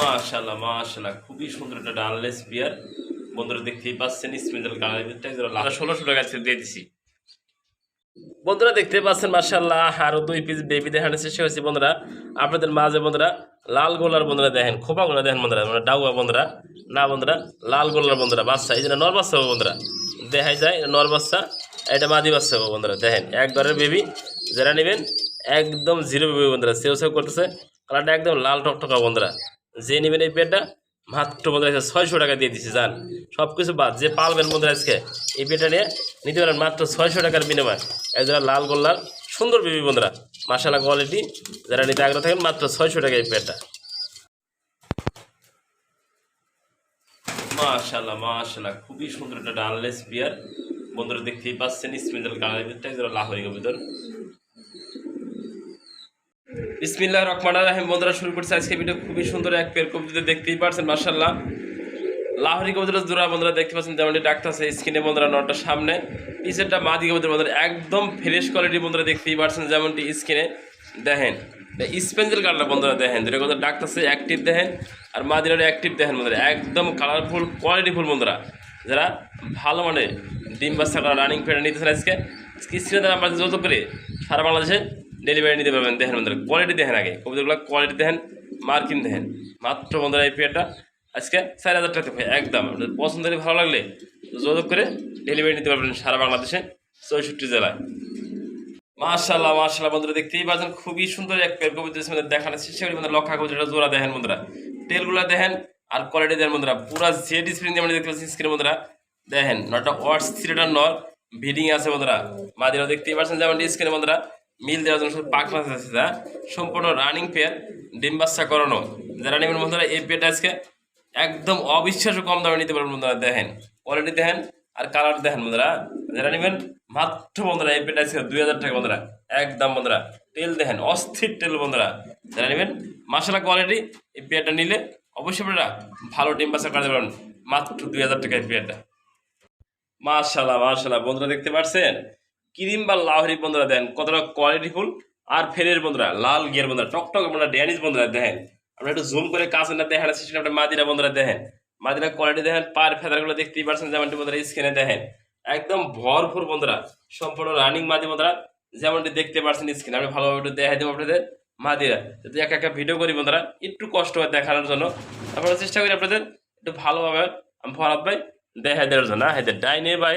মাশাল্লাহ মাশাল্লাহ খুবই সুন্দর একটা ডানলেস বিয়ার বন্ধুরা দেখতেই পাচ্ছেন স্পেন্ডাল কালার ষোলোশো টাকা দিয়ে দিছি। বন্ধুরা দেখতে পাচ্ছেন মার্শাল্লাহ আরও দুই পিস বেবি দেখানোর চেষ্টা হয়েছে বন্ধুরা। আপনাদের মাঝে বন্ধুরা, লাল গোলার বন্ধুরা দেখেন, খোপা গোলা দেখেন বন্ধুরা মানে ডাউয়া বন্ধুরা। না বন্ধুরা, লাল গোলার বন্ধুরা, বাচ্চা, এই যে নর বাচ্চা হবে বন্ধুরা। দেখাই যায় নর বাচ্চা, এটা মাদি বাচ্চা হবে বন্ধুরা, দেখেন। এক ঘরের বেবি যারা নেবেন, একদম জিরো বেবি বন্ধুরা, সেও সেও করতেছে। কালারটা একদম লাল টকটকা বন্ধুরা। যে নেবেন এই পেটটা, মাত্র বন্ধুরা আজকে ছয়শো টাকা দিয়ে দিচ্ছি যান সব কিছু বাদ, যে পালবেন বন্ধুরা আজকে, এই পেটটা নিয়ে নিতে পারেন মাত্র ছয়শো টাকার বিনিময়। একজোড়া লাল গোল্লার, সুন্দর বেবি বন্ধুরা মাসালা কোয়ালিটি যারা নিতে আগ্রহ থাকেন মাত্র ছয়শো টাকা এই পেটটা। মাশাল্লাহ মাশাল্লাহ খুবই সুন্দর একটা ডানলেস বিয়ার বন্ধুরা দেখতেই পাচ্ছেন, স্পেন্ডাল কালার একজোড়া লাহরি কবিতর বিসমিল্লাহ রহমান রাহিম। বন্ধুরা, শুরু করছে আজকে ভিডিও খুবই সুন্দর এক পেয়ার কবিতা দেখতেই পারছেন মার্শাল্লাহ লাহরি কবিতার জোড়া বন্ধুরা, দেখতে পাচ্ছেন যেমনটি ডাক্তার আছে স্ক্রিনে বন্ধুরা নটা সামনে। পিসেরটা মাদি কবিতার বন্ধুরা, একদম ফ্রেশ কোয়ালিটি বন্ধুরা, দেখতেই পারছেন যেমনটি স্ক্রিনে দেখেন স্পেঞ্জেল কালার বন্ধুরা, দেখেন যেটা কথা ডাক্তার আছে অ্যাক্টিভ দেখেন, আর মাদিরার অ্যাক্টিভ দেখেন বন্ধুরা, একদম কালারফুল কোয়ালিটিফুল বন্ধুরা। যারা ভালো মানে ডিম বাচ্চা রানিং ফেটে নিতেছেন আজকে, স্ক্রিনে তারা আমাদের যত করে সারা বাংলাদেশে ডেলিভারি নিতে পারবেন দেখেন বন্ধুরা কোয়ালিটি দেখেন আগে। কবিতাগুলো কোয়ালিটি দেখেন মার্কিন দেখেন। মাত্র বন্ধুরা এই পেয়ারটা আজকে চার হাজার টাকা একদম। পছন্দ হলে ভালো লাগলে যোগাযোগ করে ডেলিভারি নিতে পারবেন সারা বাংলাদেশে, চৌষট্টি জেলায়। মাশাল্লাহ মাশাল্লাহ বন্ধুরা, দেখতেই পাচ্ছেন, খুবই সুন্দর এক পেয়ার কবিতা দেখানো করি বন্ধুরা লক্ষা কবিতাটা জোড়া দেখেন বন্ধুরা। টেলগুলো দেখেন আর কোয়ালিটি দেখেন বন্ধুরা, পুরা জেড স্ক্রিন যেমন দেখতে পাচ্ছেন স্ক্রিন বন্ধুরা। দেখেন নটা ওয়ার্ডস থ্রিটা নর ভিডিং আছে বন্ধুরা। মাদিরা দেখতেই পাচ্ছেন যেমন স্ক্রিনে বন্ধুরা। মিল দেওয়ার জন্য পাখনা যা। সম্পূর্ণ রানিং পেয়ার বাচ্চা করানো। যারা নেবেন বন্ধুরা, এই পেয়ারটা আজকে একদম অবিশ্বাস্য কম দামে নিতে পারবেন বন্ধুরা, দেখেন। কোয়ালিটি দেখেন আর কালার দেখেন বন্ধুরা। যারা নেবেন, মাত্র বন্ধুরা, এই পেটা আজকে দুই হাজার টাকা বন্ধুরা। একদম বন্ধুরা, তেল দেখেন, অস্থির তেল বন্ধুরা। যারা নেবেন মশলা কোয়ালিটি এই পেয়ারটা নিলে অবশ্যই আপনারা ভালো ডিম বাচ্চা কাটতে পারবেন। মাত্র দুই হাজার টাকা এই পেয়ারটা মাশাল্লাহ মাশাল্লাহ বন্ধুরা দেখতে পাচ্ছেন? ক্রিম বা লাহরি বন্ধুরা দেন, কতটা কোয়ালিটি ফুল। আর ফেরের বন্ধুরা, লাল গিয়ার বন্ধুরা টকটক বন্ধুরা ড্যানিস বন্ধুরা দেখেন আমরা একটু জুম করে কাছে না চেষ্টা আপনার মাদিরা বন্ধুরা দেখেন মাদিরা কোয়ালিটি দেখেন পার ফেদারগুলো দেখতেই পারছেন যেমনটি বন্ধুরা স্ক্রিনে দেখেন। একদম ভরপুর বন্ধুরা, সম্পূর্ণ রানিং মাদি বন্ধুরা, যেমনটি দেখতে পারছেন স্ক্রিনে আমি ভালোভাবে একটু দেখাই দেবো আপনাদের মাদিরা। যদি এক একটা ভিডিও করি বন্ধুরা, একটু কষ্ট হয় দেখানোর জন্য। আপনারা চেষ্টা করি আপনাদের একটু ভালোভাবে ফরাত ভাই দেখাই দেওয়ার জন্য। হ্যাঁ ডাইনে বাই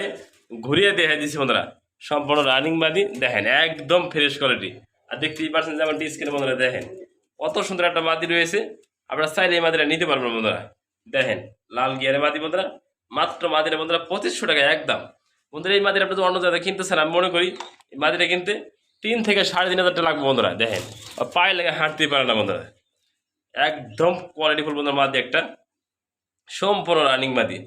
ঘুরিয়ে দেখাই দিচ্ছি বন্ধুরা। সম্পূর্ণ রানিং মাদি দেখেন, একদম ফ্রেশ কোয়ালিটি আর দেখতেই পারছেন যেমন স্ক্রিনে বন্ধুরা, দেখেন, কত সুন্দর একটা মাদি রয়েছে। আপনারা চাইলে এই মাদিটা নিতে পারবেন বন্ধুরা। দেখেন, লাল গিয়ারে মাদি বন্ধুরা, মাত্র মাদিরা বন্ধুরা পঁচিশশো টাকা একদম। বন্ধুরা, এই মাদিরা আপনাদের অন্য জায়গায় কিনতে স্যার আমি মনে করি এই মাদিরা কিনতে তিন থেকে সাড়ে তিন হাজার টাকা লাগবে বন্ধুরা, দেখেন। পায়ে লেগে হাঁটতেই পারে না বন্ধুরা। একদম কোয়ালিটিফুল বন্ধুরা মাদি একটা। সম্পূর্ণ রানিং মাদি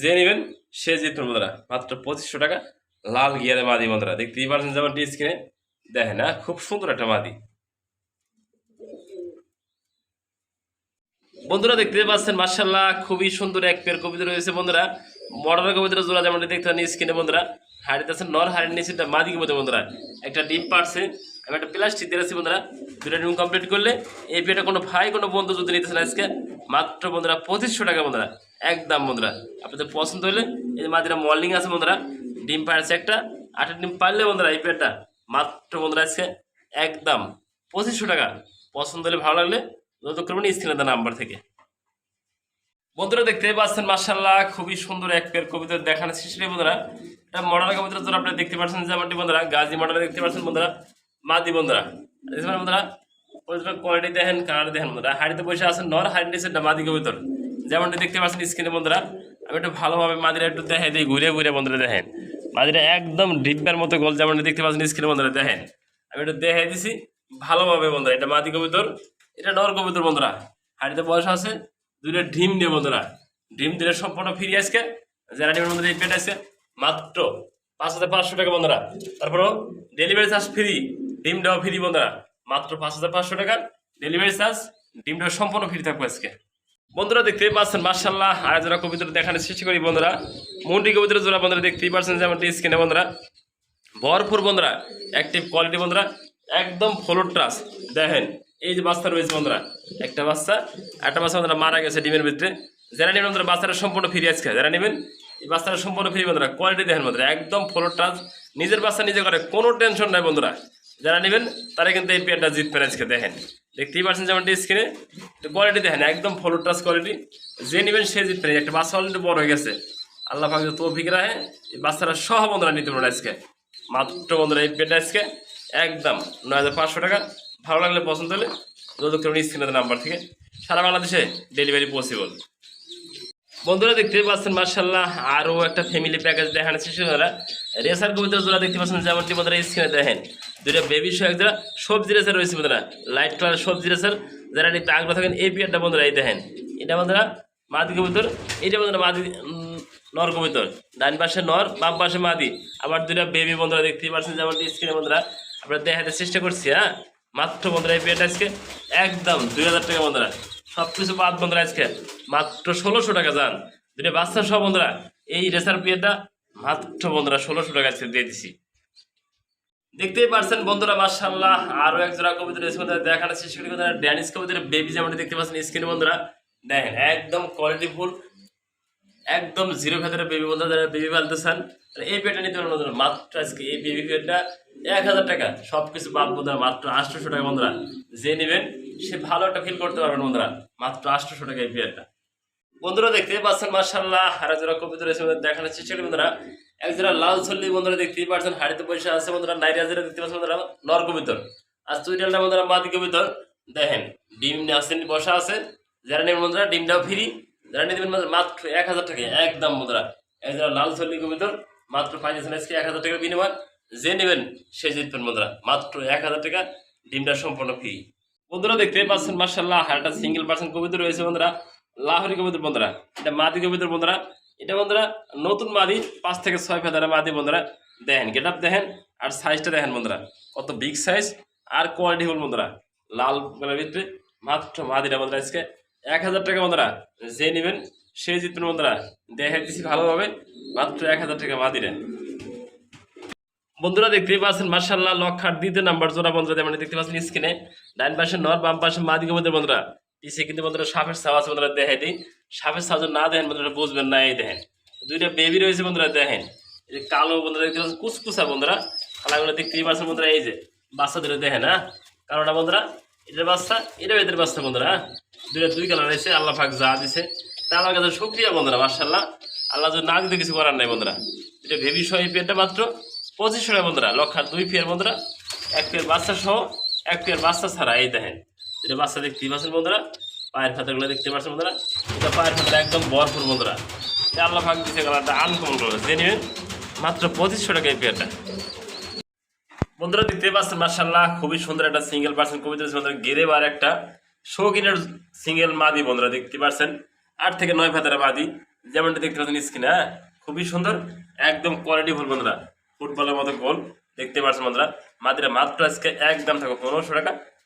যে নেবেন, সে জিতবেন বন্ধুরা। মাত্র পঁচিশশো টাকা। লাল গিয়ারে মাদি বন্ধুরা, দেখতেই পারছেন যেমন টি স্ক্রিনে দেখেন হ্যাঁ খুব সুন্দর একটা মাদি বন্ধুরা দেখতে পাচ্ছেন মার্শাল্লাহ খুবই সুন্দর এক পেয়ার কবিতা রয়েছে বন্ধুরা। মডার্ন কবিতা জোড়া যেমন দেখতে পাচ্ছেন স্ক্রিনে বন্ধুরা। হাড়িতে আছেন নর, হাড়ির নিচে একটা মাদি কবিতা বন্ধুরা। একটা ডিম পারছে আমি একটা প্লাস্টিক দিয়েছি বন্ধুরা। দুটা ডিম কমপ্লিট করলে এই পেটা কোনো ভাই, কোনো বন্ধু যদি নিতেছেন আজকে, মাত্র বন্ধুরা পঁচিশশো টাকা বন্ধুরা। একদম বন্ধুরা। আপনাদের পছন্দ হলে এই মাদিরা মর্নিং আছে বন্ধুরা। ডিম পারছে একটা আটটা ডিম পারলে বন্ধুরা এই পেটটা মাত্র বন্ধুরা আজকে একদম পঁচিশশো টাকা। পছন্দ হলে ভালো লাগলে যত করবেন স্ক্রিনে দেওয়া নাম্বার থেকে। বন্ধুরা দেখতে পাচ্ছেন মার্শাল্লাহ খুবই সুন্দর এক পেয়ার কবিতা দেখানো সৃষ্টি বন্ধুরা। এটা মডার্ন কবিতা তোরা আপনারা দেখতে পাচ্ছেন যেমনটি বন্ধুরা, গাজী মডার্ন দেখতে পাচ্ছেন বন্ধুরা, মাদি বন্ধুরা। বন্ধুরা কোয়ালিটি দেখেন কালার দেখেন বন্ধুরা। হাড়িতে বসে আছেন নর, হাড়ি নিচে মাদি কবিতর। যেমনটি দেখতে পাচ্ছেন স্ক্রিনে বন্ধুরা, আমি একটু ভালোভাবে মাদিরা একটু দেখাই দিই, ঘুরে ঘুরে বন্ধুরা দেখেন। মাদিরা একদম ডিব্বার মতো গোল যেমনটি দেখতে পাচ্ছেন স্ক্রিনে বন্ধুরা, দেখেন। আমি এটা দেখাই দিছি ভালোভাবে বন্ধুরা, এটা মাদি কবিতর, এটা নর কবিতর বন্ধুরা। হাড়িতে বয়স আছে, দুইটা ডিম দিয়ে বন্ধুরা। ডিম দিলে সম্পূর্ণ ফ্রি আজকে। যারা ডিমের মধ্যে পেট আছে, মাত্র পাঁচ হাজার পাঁচশো টাকা বন্ধুরা। তারপরও ডেলিভারি চার্জ ফ্রি ডিম দেওয়া ফ্রি বন্ধুরা। মাত্র পাঁচ হাজার পাঁচশো টাকা। ডেলিভারি চার্জ ডিম দেওয়া সম্পূর্ণ ফ্রি থাকবে আজকে। বন্ধুরা, দেখতেই পাচ্ছেন মার্শাল্লাহ আর যারা কবিতা দেখানোর চেষ্টা করি বন্ধুরা, মন্ডি কবিতা জোড়া বন্ধুরা দেখতেই পাচ্ছেন যেমন স্ক্রিনে বন্ধুরা, ভরপুর বন্ধুরা অ্যাক্টিভ কোয়ালিটি বন্ধুরা, একদম ফ্লোর ট্রাস দেখেন, এই যে বাচ্চা রয়েছে বন্ধুরা, একটা বাচ্চা একটা বাচ্চা বন্ধুরা মারা গেছে ডিমের ভিতরে। যারা নেবেন বন্ধুরা, বাচ্চাটা সম্পূর্ণ ফিরে আজকে, যারা নেবেন, এই বাচ্চাটা সম্পূর্ণ ফিরে বন্ধুরা কোয়ালিটি দেখেন বন্ধুরা, একদম ফ্লোর টাচ নিজের বাচ্চা নিজে করে, কোনো টেনশন নাই বন্ধুরা। যারা নেবেন, তারা কিন্তু এই পেয়ারটা জিতবেন আজকে দেখেন। দেখতেই পাচ্ছেন যেমন স্ক্রিনে কোয়ালিটি দেখেন, একদম ফলো টাচ কোয়ালিটি যে নেবেন সে জিতবেন এই একটা বাচ্চা অলরেডি বড় হয়ে গেছে। আল্লাহ পাক তৌফিক রাহে এই বাচ্চারা সহ বন্ধুরা নিতে পারেন আজকে। মাত্র বন্ধুরা, এই পেয়ারটা আজকে একদম নয় হাজার পাঁচশো টাকা। ভালো লাগলে, পছন্দ হলে যোগাযোগ করুন স্ক্রিনের নাম্বার থেকে। সারা বাংলাদেশে ডেলিভারি পসিবল বন্ধুরা দেখতে পাচ্ছেন মার্শাল্লাহ আরও একটা ফ্যামিলি প্যাকেজ দেখানো শিশুরা রেসার কবিতা জোড়া দেখতে পাচ্ছেন, যেমনটি বন্ধুরা স্ক্রিনে দেখেন। দুইটা বেবি সহ জোড়া সবজি রেসার রয়েছে বন্ধুরা। লাইট কালার সবজি রেসার। যারা নিতে আগ্রহ থাকেন, এই পিয়ারটা বন্ধুরা, এই দেখেন। এটা বন্ধুরা মাদি কবিতর এটা বন্ধুরা মাদি নর কবিতর। ডান পাশে নর, বাম পাশে মাদি। আবার দুইটা বেবি বন্ধুরা দেখতেই পাচ্ছেন যেমন স্ক্রিনে বন্ধুরা আমরা দেখাতে চেষ্টা করছি হ্যাঁ? মাত্র বন্ধুরা এই পেয়ারটা আজকে একদম দুই হাজার টাকা বন্ধুরা। সব কিছু বাদ বন্ধুরা আজকে। মাত্র ষোলোশো টাকা যান। দুটো বাচ্চা সব বন্ধুরা, এই রেসার পিয়ারটা মাত্র বন্ধুরা ষোলোশো টাকা আজকে দিয়ে দিছি। দেখতেই পারছেন বন্ধুরা মার্শাল্লাহ আরও এক জোড়া কবিতা রয়েছে বন্ধুরা দেখানো বন্ধুরা ড্যানিশ কবিতার বেবি যেমন দেখতে পাচ্ছেন স্ক্রিনে বন্ধুরা। দেখেন, একদম কোয়ালিটি ফুল একদম জিরো ভেতরে বেবি বন্ধুরা, যারা বেবি পালতে চান এই পেটটা নিতে পারেন মাত্র আজকে এই বেবি পেটটা এক হাজার টাকা। সব কিছু বাদ বন্ধুরা, মাত্র আটশোশো টাকা বন্ধুরা। যে নেবেন, সে ভালো একটা ফিল করতে পারবেন বন্ধুরা। মাত্র আটশোশো টাকা এই পেয়ারটা বন্ধুরা দেখতে পাচ্ছেন মার্শাল্লাহ হারা জোড়া কবিতা রয়েছে দেখানোর চেষ্টা বন্ধুরা। এক জোড়া লাল ছল্লি বন্ধুরা দেখতেই পাচ্ছেন হাড়িতে পয়সা আছে বন্ধুরা নাইরা জোড়া দেখতে পাচ্ছেন বন্ধুরা, নর কবিতর। আর চুইটালটা বন্ধুরা মাদি কবিতর। দেখেন, ডিম আসেন বসা আছে। যারা নেবেন বন্ধুরা, ডিমটাও ফ্রি। যারা পারেন মাত্র এক হাজার টাকা, একদম বন্ধুরা। এক লাল ছল্লি কবিতর, মাত্র ফাইন্যান্স আজকে এক হাজার টাকা বিনিময়। যে নেবেন, সে জিতবেন বন্ধুরা, মাত্র এক হাজার টাকা, ডিমটা সম্পূর্ণ ফ্রি। বন্ধুরা দেখতে পাচ্ছেন মার্শাল্লাহ একটা সিঙ্গেল পার্সেন্ট কবিতা রয়েছে বন্ধুরা, লাহরি কবিতার বন্ধুরা, এটা মাদি কবিতার বন্ধুরা। এটা বন্ধুরা নতুন মাদি, পাঁচ থেকে ছয় ফেদারে মাদি বন্ধুরা, দেখেন গেট আপ দেখেন, আর সাইজটা দেখেন বন্ধুরা, কত বিগ সাইজ আর কোয়ালিটি হল বন্ধুরা, লাল কালার ভিতরে মাত্র মাদিটা বন্ধুরা আজকে এক হাজার টাকা বন্ধুরা, যে নেবেন সে জিতবেন বন্ধুরা, দেখে দিচ্ছি ভালোভাবে, মাত্র এক হাজার টাকা মাদিরে বন্ধুরা দেখতেই পাচ্ছেন মার্শাল্লাহ লক্ষার দ্বিতীয় নাম্বার জোড়া বন্ধুরা, যেমন দেখতে পাচ্ছেন স্ক্রিনে ডাইন পাশে নর, বাম পাশে মাদি কবিতার বন্ধুরা পিছিয়ে কিন্তু বন্ধুরা সাপের ছাপ বন্ধুরা দেখে দিই সাপের ছাপ না দেখেন বন্ধুরা বুঝবেন না, এই দেখেন। দুইটা বেবি রয়েছে বন্ধুরা, দেখেন। এই যে কালো বন্ধুরা, দেখতে পাচ্ছেন? কুচকুচা বন্ধুরা। কালাগুলো দেখতেই পাচ্ছেন বন্ধুরা, এই যে বাচ্চা দুটো দেখেন হ্যাঁ? কালোটা বন্ধুরা এটার বাচ্চা এটা এদের বাচ্চা বন্ধুরা হ্যাঁ? দুইটা দুই কালার রয়েছে, আল্লাহ পাক যা দিছে। তা আমার কাছে শুক্রিয়া বন্ধুরা মার্শাল্লাহ আল্লাহ যদি না দিতে কিছু করার নাই বন্ধুরা। এটা ভেবি সহ এই পেয়ারটা মাত্র পঁচিশশো টাকা বন্ধুরা লক্ষার দুই পেয়ার বন্ধুরা, এক পেয়ার বাচ্চা সহ, এক পেয়ার বাচ্চা ছাড়া, এই দেখেন। এটা বাচ্চা দেখতেই পাচ্ছেন বন্ধুরা। পায়ের খাতাগুলো দেখতে পাচ্ছেন বন্ধুরা। এটা পায়ের খাতা একদম ভরপুর বন্ধুরা। আল্লাহ ভাগ দিচ্ছে কালারটা আনকমন কালার যে নেবেন মাত্র পঁচিশশো টাকা এই পেয়ারটা বন্ধুরা দেখতে পাচ্ছেন মার্শাল্লাহ খুবই সুন্দর একটা সিঙ্গেল পার্সেন্ট রয়েছে বন্ধুরা। গেরে বার একটা শৌখিনের সিঙ্গেল মাদি বন্ধুরা, দেখতে পাচ্ছেন। আট থেকে নয় ফেতারা মাদি। যেমনটা দেখতে পাচ্ছেন স্ক্রিনে হ্যাঁ? খুবই সুন্দর, একদম কোয়ালিটি ফুল বন্ধুরা। ফুটবলের মতো গোল, দেখতে পাচ্ছেন বন্ধুরা। মাদিরা মাত্র আজকে একদম থাকো পনেরোশো টাকা।